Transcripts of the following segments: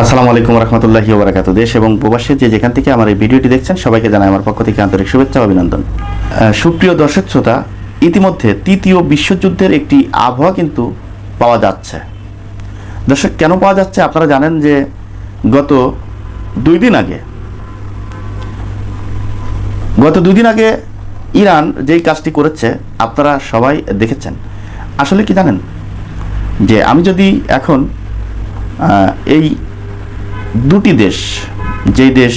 আসসালামু আলাইকুম রহমতুল্লাহি ওবরাকাত। দেশ এবং প্রবাসী যে যেখান থেকে আমার এই ভিডিওটি দেখছেন, সবাইকে জানাই আমার পক্ষ থেকে আন্তরিক শুভেচ্ছা অভিনন্দন। সুপ্রিয় দর্শক শ্রোতা, ইতিমধ্যে তৃতীয় বিশ্বযুদ্ধের একটি আবহাওয়া কিন্তু পাওয়া যাচ্ছে। দর্শক, কেন পাওয়া যাচ্ছে? আপনারা জানেন যে গত দুই দিন আগে, গত দুই দিন আগে ইরান যেই কাজটি করেছে, আপনারা সবাই দেখেছেন। আসলে কি জানেন? যে আমি যদি এখন এই দুটি দেশ, যেই দেশ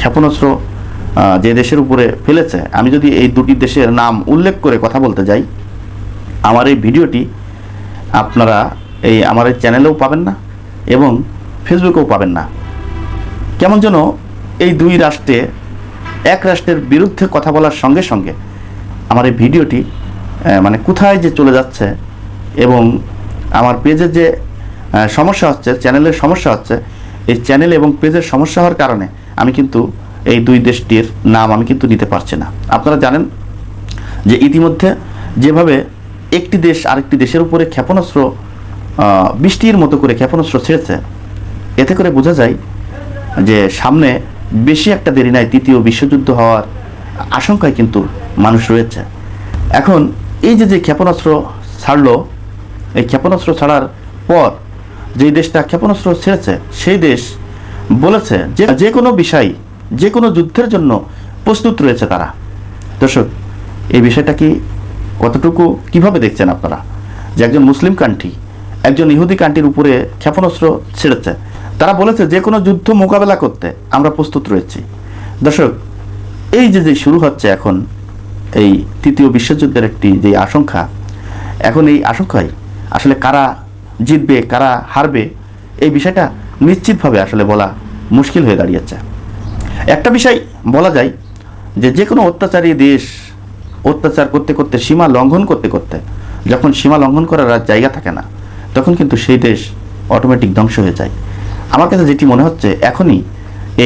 ক্ষেপণাস্ত্র যে দেশের উপরে ফেলেছে, আমি যদি এই দুটি দেশের নাম উল্লেখ করে কথা বলতে যাই, আমার এই ভিডিওটি আপনারা এই আমার এই চ্যানেলেও পাবেন না এবং ফেসবুকেও পাবেন না। কেমন যেন এই দুই রাষ্ট্রে এক রাষ্ট্রের বিরুদ্ধে কথা বলার সঙ্গে সঙ্গে আমার এই ভিডিওটি মানে কোথায় যে চলে যাচ্ছে এবং আমার পেজের যে সমস্যা হচ্ছে চ্যানেলের সমস্যা হচ্ছে এই চ্যানেল এবং পেজের সমস্যা হওয়ার কারণে আমি কিন্তু এই দুই দেশটির নাম আমি কিন্তু নিতে পারছি না। আপনারা জানেন যে ইতিমধ্যে যেভাবে একটি দেশ আরেকটি দেশের উপরে ক্ষেপণাস্ত্র বৃষ্টির মতো করে ক্ষেপণাস্ত্র ছেড়েছে, এতে করে বোঝা যায় যে সামনে বেশি একটা দেরি নাই, তৃতীয় বিশ্বযুদ্ধ হওয়ার আশঙ্কায় কিন্তু মানুষ রয়েছে। এখন এই যে যে ক্ষেপণাস্ত্র ছাড়লো, এই ক্ষেপণাস্ত্র ছাড়ার পর যেই দেশটা ক্ষেপণাস্ত্র ছেড়েছে, সেই দেশ বলেছে যে যে কোনো বিষয়, যে কোনো যুদ্ধের জন্য প্রস্তুত রয়েছে তারা। দর্শক, এই বিষয়টা কি কতটুকু, কীভাবে দেখছেন আপনারা? যে একজন মুসলিম কান্ট্রি, একজন ইহুদি কান্ট্রির উপরে ক্ষেপণাস্ত্র ছেড়েছে, তারা বলেছে যে কোনো যুদ্ধ মোকাবেলা করতে আমরা প্রস্তুত রয়েছি। দর্শক, এই যে যে শুরু হচ্ছে এখন, এই তৃতীয় বিশ্বযুদ্ধের একটি যে আশঙ্কা, এখন এই আশঙ্কায় আসলে কারা জিতবে, কারা হারবে, এই বিষয়টা নিশ্চিতভাবে আসলে বলা মুশকিল হয়ে দাঁড়িয়েছে। একটা বিষয় বলা যায় যে যে কোনো অত্যাচারী দেশ অত্যাচার করতে করতে, সীমা লঙ্ঘন করতে করতে, যখন সীমা লঙ্ঘন করার আর জায়গা থাকে না, তখন কিন্তু সেই দেশ অটোমেটিক ধ্বংস হয়ে যায়। আমার কাছে যেটি মনে হচ্ছে, এখনই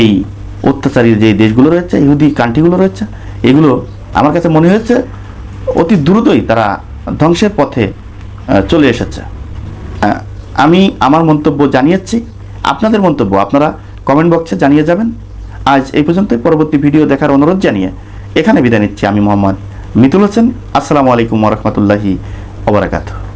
এই অত্যাচারী যে দেশগুলো রয়েছে, ইহুদি কান্ট্রিগুলো রয়েছে, এগুলো আমার কাছে মনে হয়েছে অতি দ্রুতই তারা ধ্বংসের পথে চলে এসেছে। আমি আমার মন্তব্য জানিয়েছি, আপনাদের মন্তব্য আপনারা কমেন্ট বক্সে জানিয়ে যাবেন। আজ এই পর্যন্ত, পরবর্তী ভিডিও দেখার অনুরোধ জানিয়ে এখানে বিদায় নিচ্ছি আমি মোহাম্মদ মিতুল হোসেন। আসসালামু আলাইকুম রহমতুল্লাহি ওবরাকাতু